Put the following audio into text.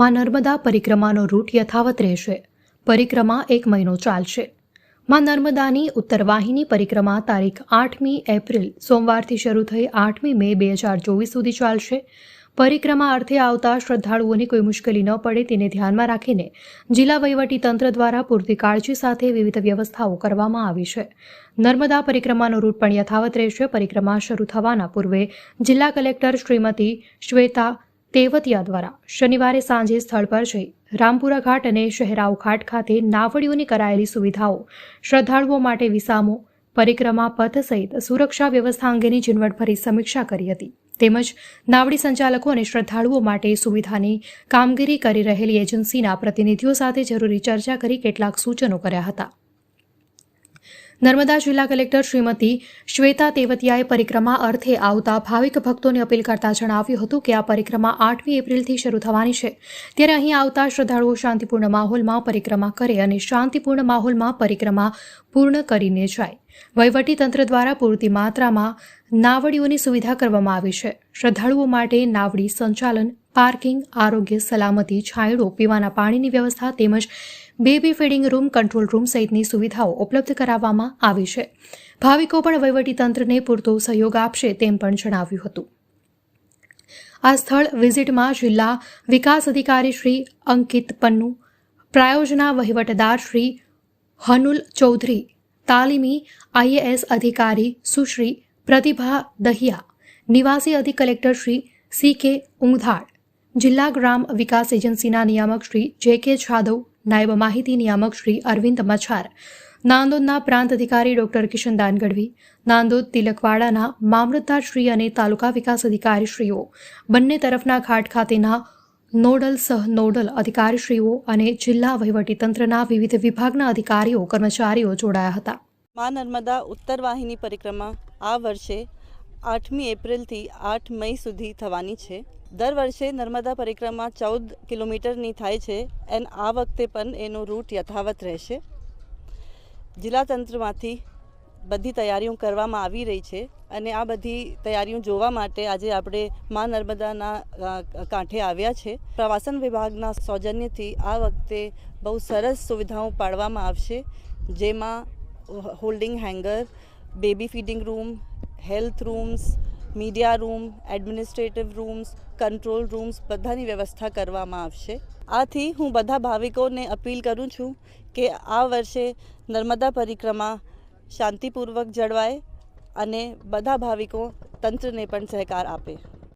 માં નર્મદા પરિક્રમાનો રૂટ યથાવત રહેશે. પરિક્રમા એક મહિનો ચાલશે. માં નર્મદાની ઉત્તરવાહિની પરિક્રમા તારીખ આઠમી એપ્રિલ સોમવારથી શરૂ થઈ આઠમી મે બે હજાર ચોવીસ સુધી ચાલશે. પરિક્રમા અર્થે આવતા શ્રદ્ધાળુઓને કોઈ મુશ્કેલી ન પડે તેને ધ્યાનમાં રાખીને જિલ્લા તંત્ર દ્વારા પૂરતી કાળજી સાથે વિવિધ વ્યવસ્થાઓ કરવામાં આવી છે. નર્મદા પરિક્રમાનો રૂટ પણ યથાવત રહેશે. પરિક્રમા શરૂ થવાના પૂર્વે જિલ્લા કલેક્ટર શ્રીમતી શ્વેતા તેવતિયા દ્વારા શનિવારે સાંજે સ્થળ પર જઈ રામપુરા ઘાટ અને શહેરાવ ઘાટ ખાતે નાવડીઓની કરાયેલી સુવિધાઓ, શ્રદ્ધાળુઓ માટે વિસામો, પરિક્રમા પથ સહિત સુરક્ષા વ્યવસ્થા અંગેની ઝીણવટભરી સમીક્ષા કરી હતી. તેમજ નાવડી સંચાલકો અને શ્રદ્ધાળુઓ માટે સુવિધાની કામગીરી કરી રહેલી એજન્સીના પ્રતિનિધિઓ સાથે જરૂરી ચર્ચા કરી કેટલાક સૂચનો કર્યા હતા. નર્મદા જિલ્લા કલેક્ટર શ્રીમતી શ્વેતા તેવતિયાએ પરિક્રમા અર્થે આવતા ભાવિક ભક્તોને અપીલ કરતા જણાવ્યું હતું કે આ પરિક્રમા આઠમી એપ્રિલથી શરૂ થવાની છે. ત્યારે અહીં આવતા શ્રદ્ધાળુઓ શાંતિપૂર્ણ માહોલમાં પરિક્રમા કરે અને શાંતિપૂર્ણ માહોલમાં પરિક્રમા પૂર્ણ કરીને જાય. તંત્ર દ્વારા પૂરતી માત્રામાં નાવડીઓની સુવિધા કરવામાં આવી છે. શ્રદ્ધાળુઓ માટે નાવડી સંચાલન, પાર્કિંગ, આરોગ્ય, સલામતી, છાંયડો, પીવાના પાણીની વ્યવસ્થા તેમજ baby feeding room, control room સહિતની સુવિધાઓ ઉપલબ્ધ કરાવવામાં આવી છે. ભાવિકો પણ વહીવટી તંત્રને પૂરતો સહયોગ આપશે તેમ પણ જણાવ્યું હતું. આ સ્થળ વિઝિટમાં જિલ્લા વિકાસ અધિકારી શ્રી અંકિત પન્નુ, પ્રાયોજના વહીવટદાર શ્રી હનુલ ચૌધરી, તાલીમી આઈએએસ અધિકારી સુશ્રી પ્રતિભા દહિયા, નિવાસી અધિક કલેક્ટર શ્રી સી કે ઉંઘાળ જિલ્લા ગ્રામ વિકાસ એજન્સીના નિયામક શ્રી જે કે જાદવ નાયબ માહિતી નિયામક શ્રી અરવિંદ મછાર, નાંદોદના પ્રાંત અધિકારી ડોક્ટર કિશન દાનગઢવી, નાંદોદ તિલકવાડાના મામલતદાર શ્રી અને તાલુકા વિકાસ અધિકારી શ્રીઓ બંને તરફના ઘાટ ખાતેના નોડલ સહ નોડલ અધિકારીશ્રીઓ અને જિલ્લા વહીવટીતંત્રના વિવિધ વિભાગના અધિકારીઓ, કર્મચારીઓ જોડાયા હતા. મા નર્મદા ઉત્તર વાહિની પરિક્રમા આ વર્ષે આઠમી એપ્રિલથી આઠ મઈ સુધી થવાની છે. દર વર્ષે નર્મદા પરિક્રમા ચૌદ કિલોમીટરની થાય છે એન્ડ આ વખતે પણ એનો રૂટ યથાવત રહેશે. જિલ્લા તંત્રમાંથી બધી તૈયારીઓ કરવામાં આવી રહી છે અને આ બધી તૈયારીઓ જોવા માટે આજે આપણે મા નર્મદાના કાંઠે આવ્યા છે. પ્રવાસન વિભાગના સૌજન્યથી આ વખતે બહુ સરસ સુવિધાઓ પાડવામાં આવશે, જેમાં holding hangar, baby feeding room, health rooms media room, administrative rooms, control rooms બધાની વ્યવસ્થા કરવામાં આવશે. આથી હું બધા ભાવિકોને અપીલ કરું છું કે આ વર્ષે નર્મદા પરિક્રમા શાંતિપૂર્વક જળવાય અને બધા ભાવિકો તંત્રને પણ સહકાર આપે.